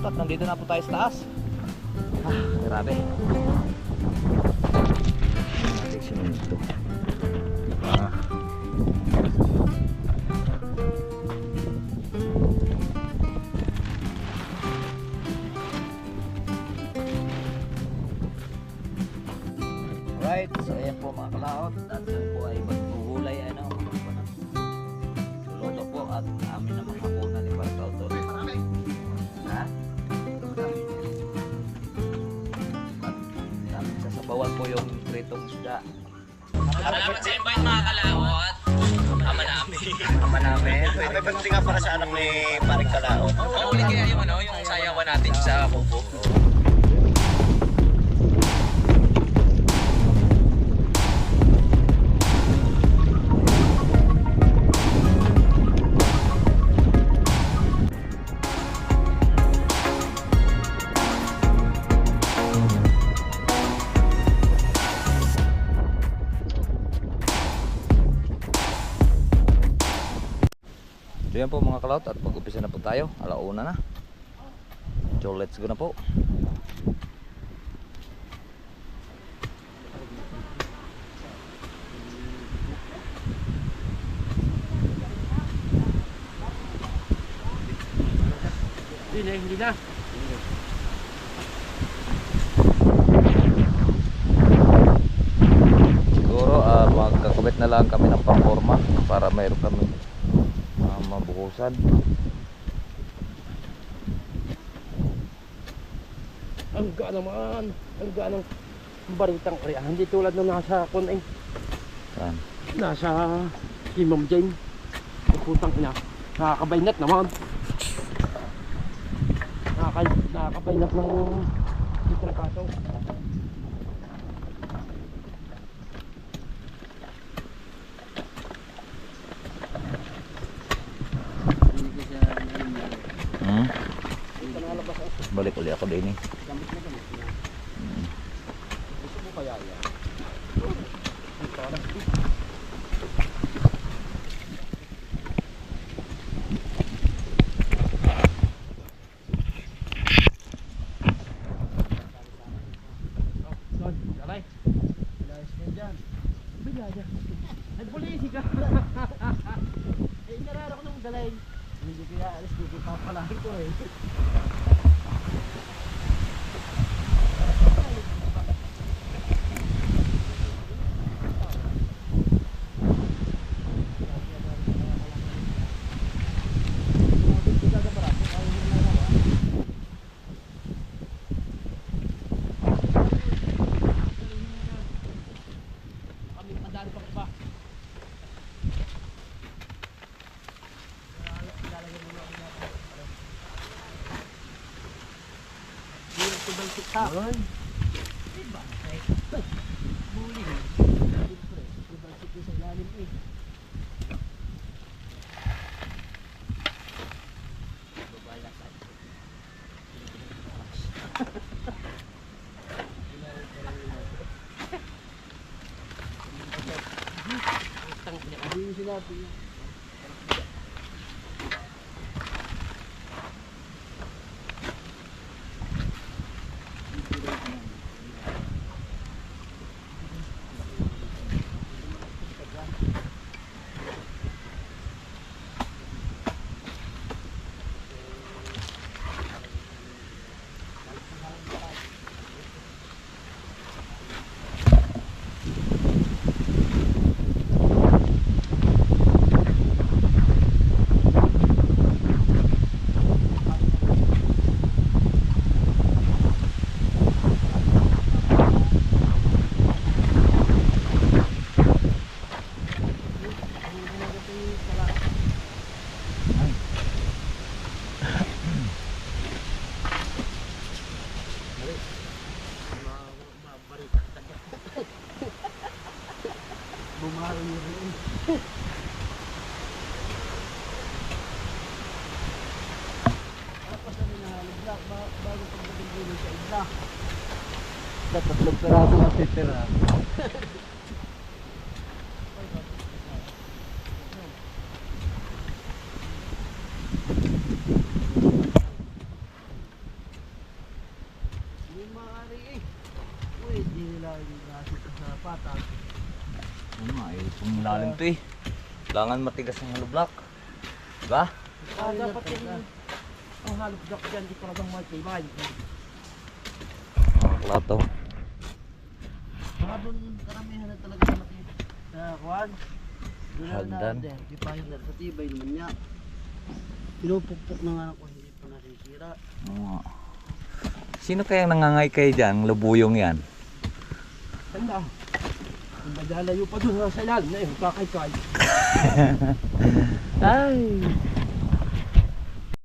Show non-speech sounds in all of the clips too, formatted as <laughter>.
kalaot at nandito na po tayo sa taas. Ah, grabe. Natin sinundo. Mga kalawat. Ama namin. Ama namin. May pagdating nga para sa anak ni Paring Kalao. Mahuli kaya yung ano, yung sayawan natin sa kubo. So yan po mga kalaot at pag-upisa na po tayo. Alauna na. So let's go na po. Hindi na, hindi na. Siguro ah, magkakabit na lang kami ng pangforma para mayroon kami mabukusan. Ang gaan naman. Ang gaan ng baritang area. Hindi tulad nung nasa kunain. Saan? Nasa si Ma'am Jane. Ang putang ina. Nakakabaynat naman. Nakaka nakakabaynat ng litrakato. Hmm? Balik ulit ako din eh. Gusto mo kaya yan? Don, galay. Bilayas ka dyan. Bilaya. Nagpulisi ka. eh, narara ko ng galay. Hindi kaya alis, hindi papalahin ko eh. Kami madali pang iba. Bang sikha? Diba? Buli. Siyempre, ibang sikha sa ilalim eh. Babalasan. Tang ina. Hindi mo sinabi. Bumaro na. Sa tatlong peraso ang titira. Ano nga, eh, pumulalim to eh. Kailangan matigas ang hollow block. Diba? Ah, dapat yung eh. ang hollow block dyan, di parang matibay. Mga klato. Mga doon karamihan na talaga sa matibay. Sa kuwan. Na na Di pa yun sa tibay naman niya. Pinupukpok na nga ako, hindi pa nasisira. Oo. Sino kayang nangangay kayo dyan? Lubuyong yan. Tanda. Kung madalayo pa doon sa ilalim na yun, kakay-kay. <laughs> Ay!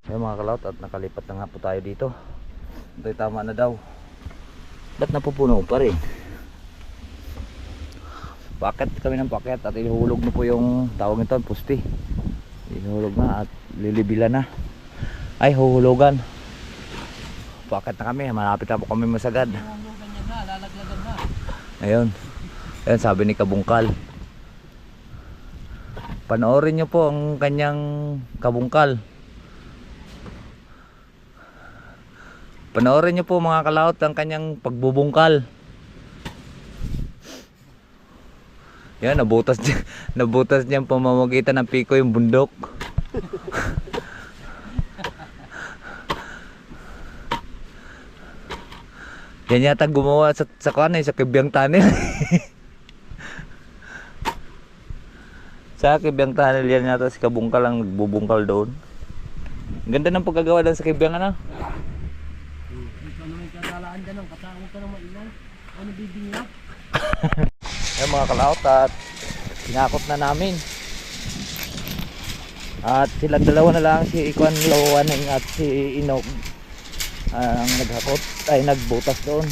Ayun mga kalaut at nakalipat na nga po tayo dito. Ito'y tama na daw. Ba't napupuno pa rin? Paket kami ng paket at ihuhulog na po yung tawag nito, pusti. Ihuhulog na at lilibila na. Ay, huhulugan. Paket na kami, malapit na po kami masagad. Ayun. Ayun, sabi ni Kabungkal. Panoorin nyo po ang kanyang kabungkal. Panoorin nyo po mga kalaot ang kanyang pagbubungkal. Yan, nabutas niya, <laughs> nabutas niya pamamagitan ng piko yung bundok. <laughs> Yan yata gumawa sa, sa kano, sa Kibyang Tunnel. <laughs> sa Kibyang Tunnel yan yata si Kabungkal ang nagbubungkal doon. Ganda ng pagkagawa doon sa Kibyang ano. Hindi pa naman kadalaan dyan ang katawag ka ng mainan. Ano bibing na? Yan mga kalaot at sinakot na namin. At silang dalawa na lang si Ikwan Lawaning at si Inog ang naghakot ay nagbutas doon.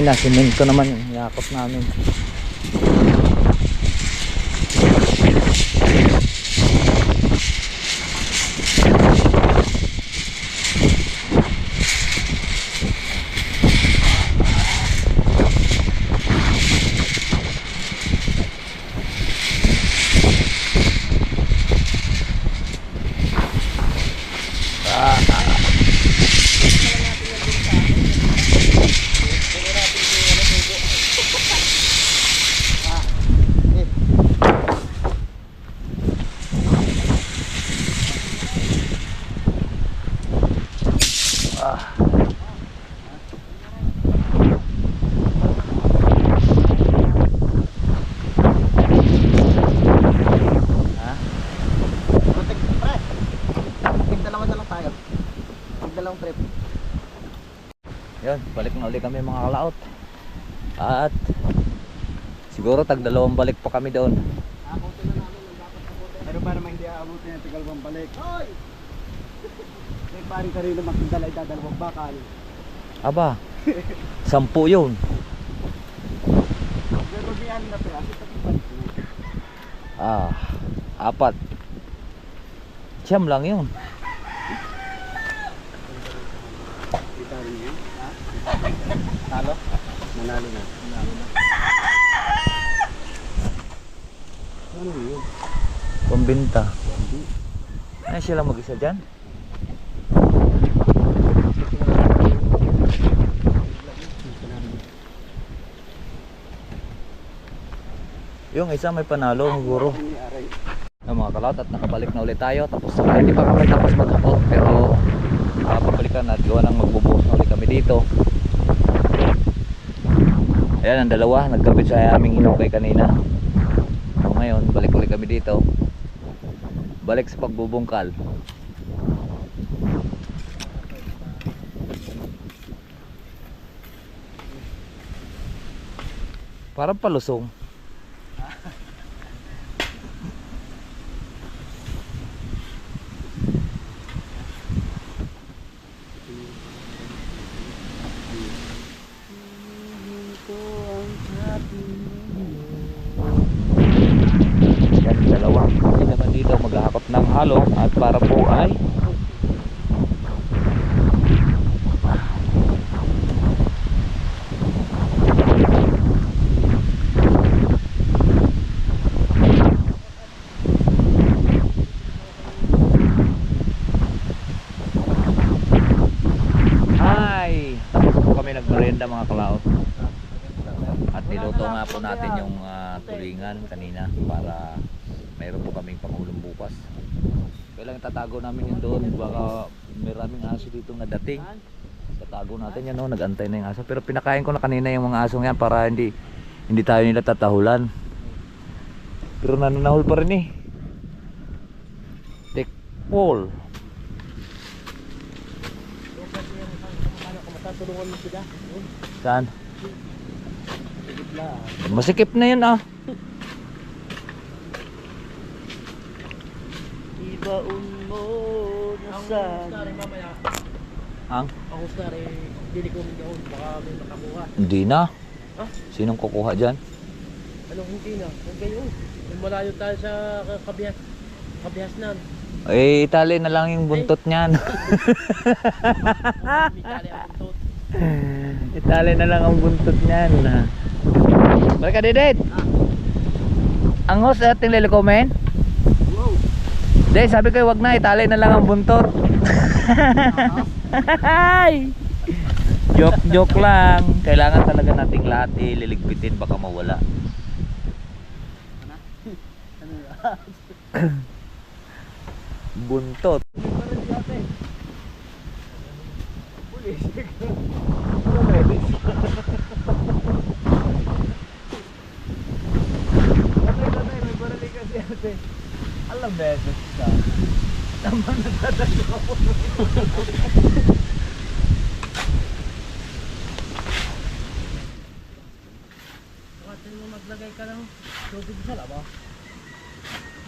Kanina simento naman yung yakot namin. Kami mga kalaot. At siguro tag dalawang balik pa kami doon. Na ang. Pero para hindi aabutin yung tigal bang balik. <laughs> May paring karino magdala idadalawang bakal. Aba, <laughs> sampu yun. Pero di ano na mo. Ah, apat. Siyam lang yun. Kita rin yun. Ha? Talo? Manalo na. Ano yun? Pambinta. Ano sila mag-isa dyan? Yung isa may panalo siguro. Ini aray. ng mga kalot at nakabalik na ulit tayo tapos hindi pa kami tapos maghakot pero nakapabalikan at gawa ng magbubuhos na ulit kami dito ayan ang dalawa. Nagkabit sa aming hinukay kanina. So ngayon balik ulit kami dito. Balik sa pagbubungkal. Parang palusong Yan, dalawa. Hindi naman dito, maghahakot na. ng halong at para po ay Hi! Tapos po kami nagmerienda mga kalaot. At niluto nga po natin yung ah, tulingan kanina para mayroon po kaming pangulam bukas. Kailangan tatago namin yun doon. Baka maraming aso dito na dating. Tatago natin yan, no? nag-antay na yung aso. Pero pinakain ko na kanina yung mga asong yan para hindi hindi tayo nila tatahulan. Pero nananahol pa rin eh. Tekpol. Matutulungan mo sila. Saan? Masikip na yun ah. Ibaon mo na sa... Ang. Ang? Ako stare, hindi ko doon. Baka may makakuha. Hindi na. Ha? Sinong kukuha dyan? Ano hindi na? Huwag kayo. Malayo tayo sa ka- kabihas. Kabihas na. Eh, itali na lang yung buntot niyan. <laughs> May tali ang buntot. <laughs> itali na lang ang buntot niyan. Balik ka, Didit! Angos ating lilikomen? Wow. Hindi, sabi ko wag na, itali na lang ang buntot. <laughs> joke, joke lang. Kailangan talaga nating lahat ililigpitin baka mawala. Buntot. Alam beses ka. Tama na tatalo ako. Bakit mo maglagay ka ng tubig sa laba?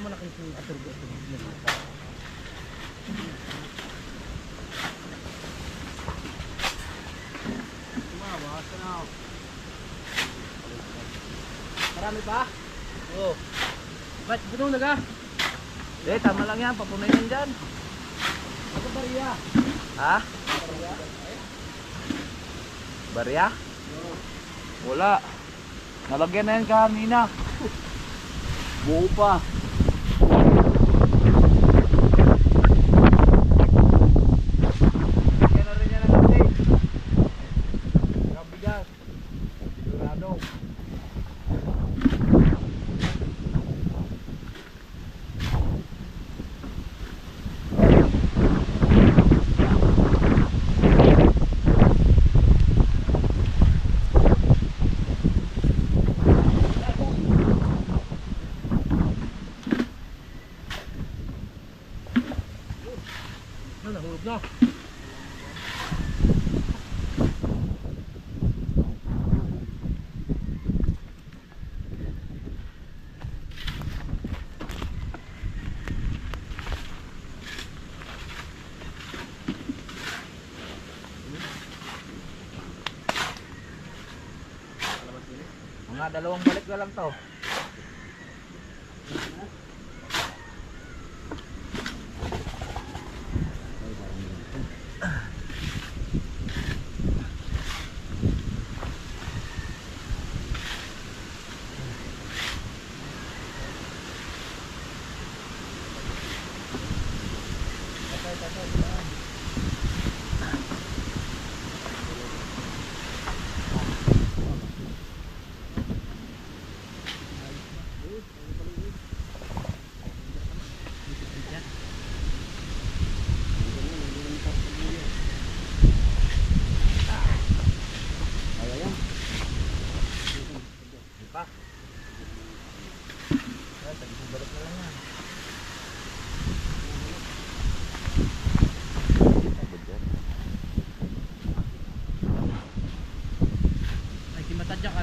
Malaki yung aturbo. Marami pa? Oo. Ba't buto na ka? Eh, tama lang yan. Papunay yan dyan. Ako bariya. Ha? Barya? Wala. Nalagyan na yan kanina. <laughs> Buo pa. Lagyan na rin yan ng kasi. Kabigas. Sigurado. Ano, nahulog na. Mga dalawang balik na lang to.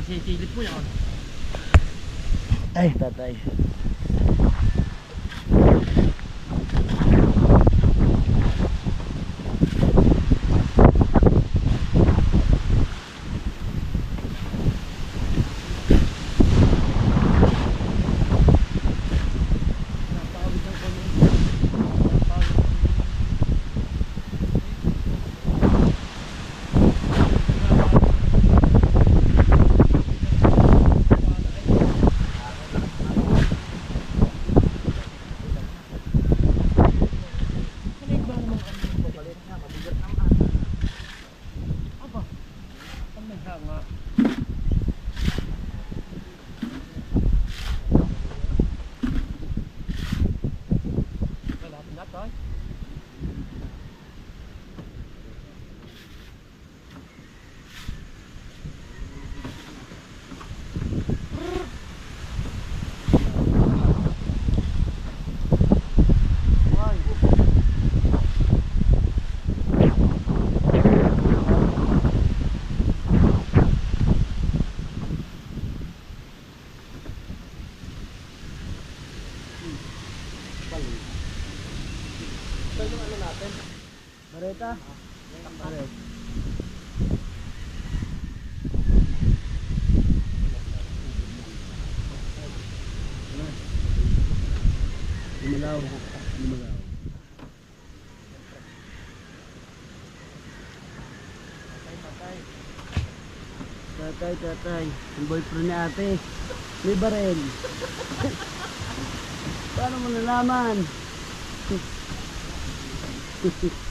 Si Matadya kasi silip mo yan. Ay, tatay. Bareta. Baret. Lumalaw. Lumalaw. Tatay, tatay. Ang boyfriend ni ate. May barel. <laughs> Paano mo nalaman? <laughs>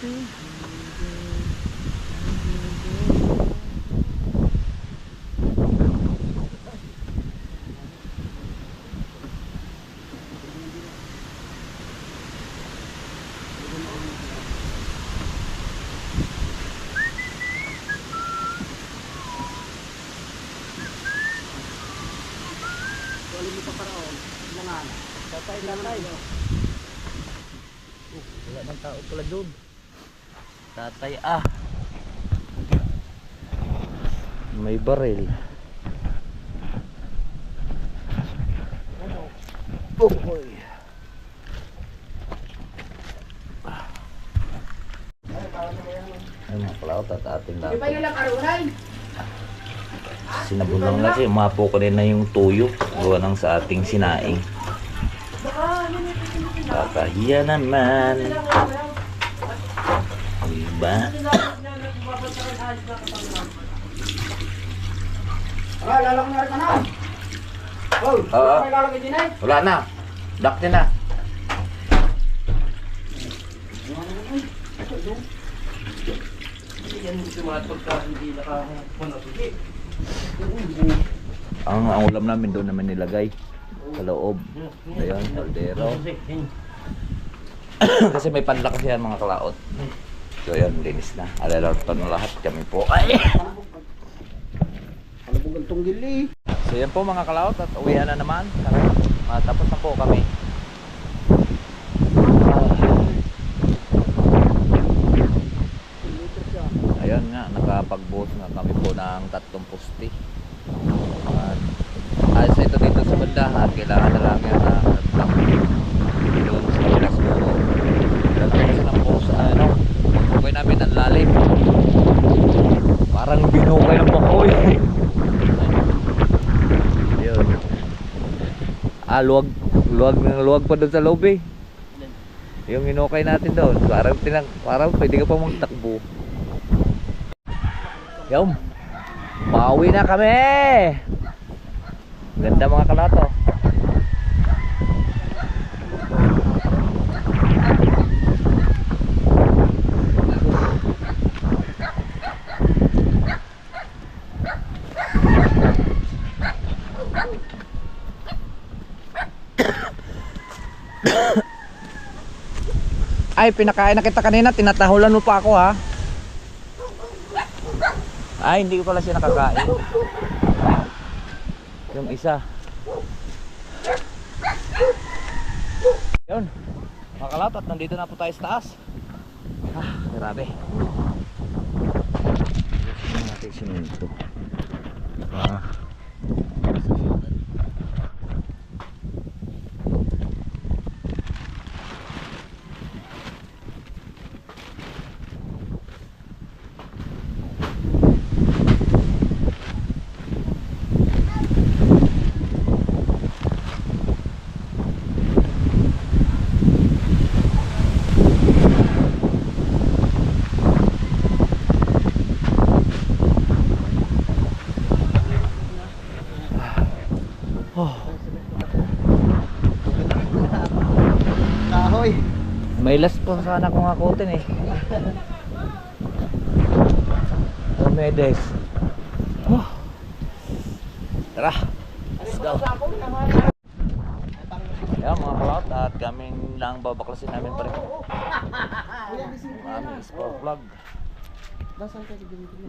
Dati. Wala mo pa paraon. Mga tatay tatay. Wala nang tao pala doon. Tatay ah. May baril. Boy. Ay mga palaot at ating lahat. Sinabon lang kasi umapo ko din na yung tuyo. Gawa ng sa ating sinaing. Kakahiya naman. Diba? Ah, lalak na rin ka na. Oh, Oo. may lalagay din ay. Wala na. Dak niya na. Ang, ang ulam namin doon naman nilagay sa loob. Ayun, kaldero. <coughs> Kasi may panlak kasi yan mga kalaot. So yun, linis na. Alerto na lahat kami po. Ay! Ano po gantong gili? So yan po mga kalaot at uwihan na naman. Tara, matapos na po kami. Ayun nga, nakapag-boss na kami po ng tatlong pusti. At ayos ito dito sa banda at kailangan na lang yan na nag-block doon sa kabilang siguro. Dahil kasi ng post, ano, bukay namin ang lalim. Parang binukay ng bakoy. Yun. Luwag, luwag, luwag pa doon sa loob eh. Yung inukay natin doon, parang, tinang, parang pwede ka pa magtakbo. Yung, bawi na kami! Ganda mga kalato. Ay, pinakain na kita kanina, tinatahulan mo pa ako ha. Ay, hindi ko pala siya nakakain. Yung isa. Yun. Makalat at nandito na po tayo sa taas. Ah, grabe. Gusto natin siminto. Ah. Ko sana kung akutin eh. Romedes. Oh. Tara. Let's go. Yan mga kalot at kami lang babaklasin namin pa rin. Vlog. Nasaan ka si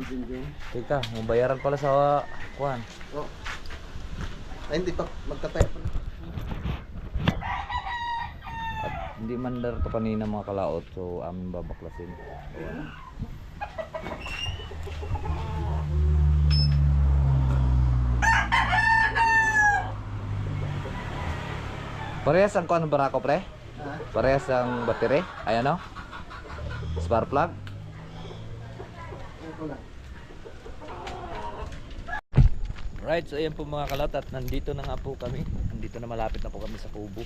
Junjun? Teka, may bayaran pala sa kuan. Ay, hindi pa. Magtatay pa. At hindi man dar to kanina mga kalaot so aming babaklasin. Parehas ang kuan barako pre? Ha? Parehas ang battery? Ay ano? Spark plug? Right, so ayan po mga kalot at nandito na nga po kami. Nandito na malapit na po kami sa kubo.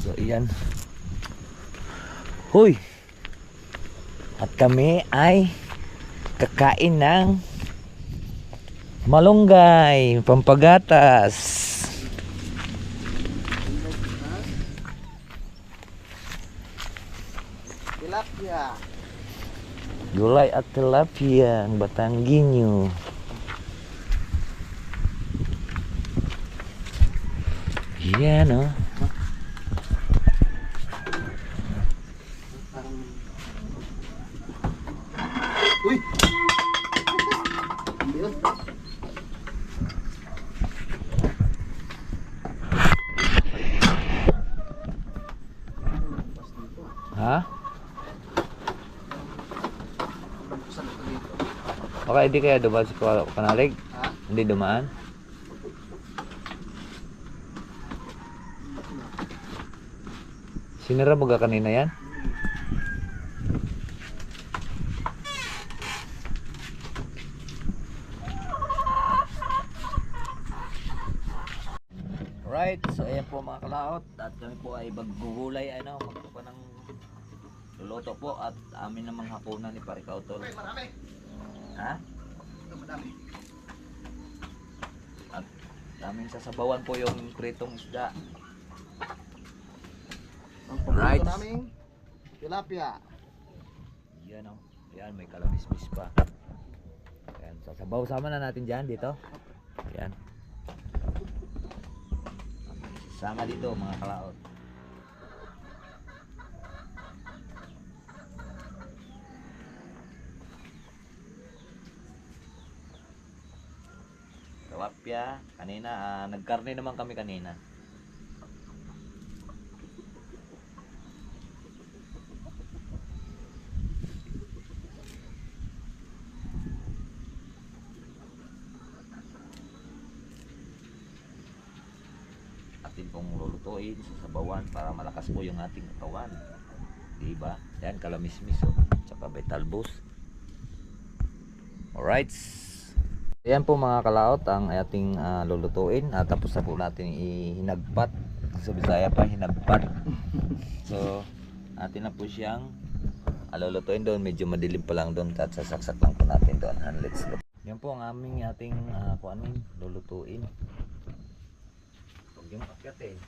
So ayan. Hoy! At kami ay kakain ng malunggay, pampagatas. Tilapia. Gulay at tilapia, ang Batangginyo. Yan oh. Baka hindi kaya dumaan si Kuya Kanalig? Ha? Hindi dumaan? Sinira mo ga kanina yan? Right, so ayan po mga kalaot at kami po ay maggugulay ano, magpo ng po at amin namang hapunan ni Parikautol. Ay, marami. Ha? Ito, madami. At sasabawan po yung pritong isda. Ang paborito Right. naming tilapia. Yan o. Yan, may kalamismis pa. Yan, sasabaw sama na natin dyan dito. Yan. Sama dito mga kalaot. Tilapia, kanina, ah, nagkarne naman kami kanina. atin pong lulutuin sa sabawan para malakas po yung ating katawan. Diba? Yan, kalamismis oh. Tsaka betal boost. Alright. Ayan po mga kalaot ang ating ah, lulutuin. At tapos na po natin ihinagpat. Sa Bisaya pa, hinagpat. <laughs> So, atin na po siyang ah, lulutuin doon. Medyo madilim pa lang doon. At sasaksak lang po natin doon. And let's go. Yan po ang aming ating uh, kuanin, lulutuin. Huwag yung akyat eh.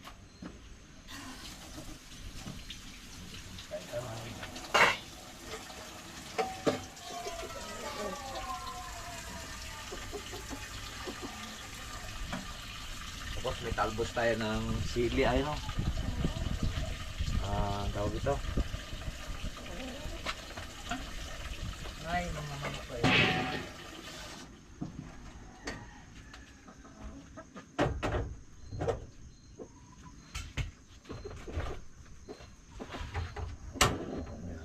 Tapos may talbos tayo ng sili ay no. Ah, tawag ito. Ay, mga manok pa yun.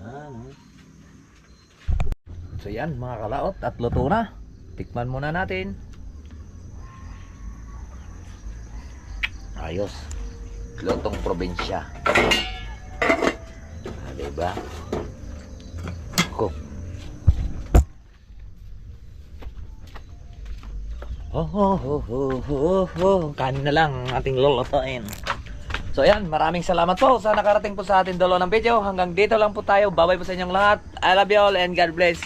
Oh. So yan mga kalaot at luto na. Tikman muna natin. Ayos. Lutong probinsya. Ah, diba? Cook. Oh, oh, oh, oh, oh, oh. Kanin na lang ang ating lulutuin. So ayan, maraming salamat po sa nakarating po sa ating dalo ng video. Hanggang dito lang po tayo. Bye-bye po sa inyong lahat. I love you all and God bless.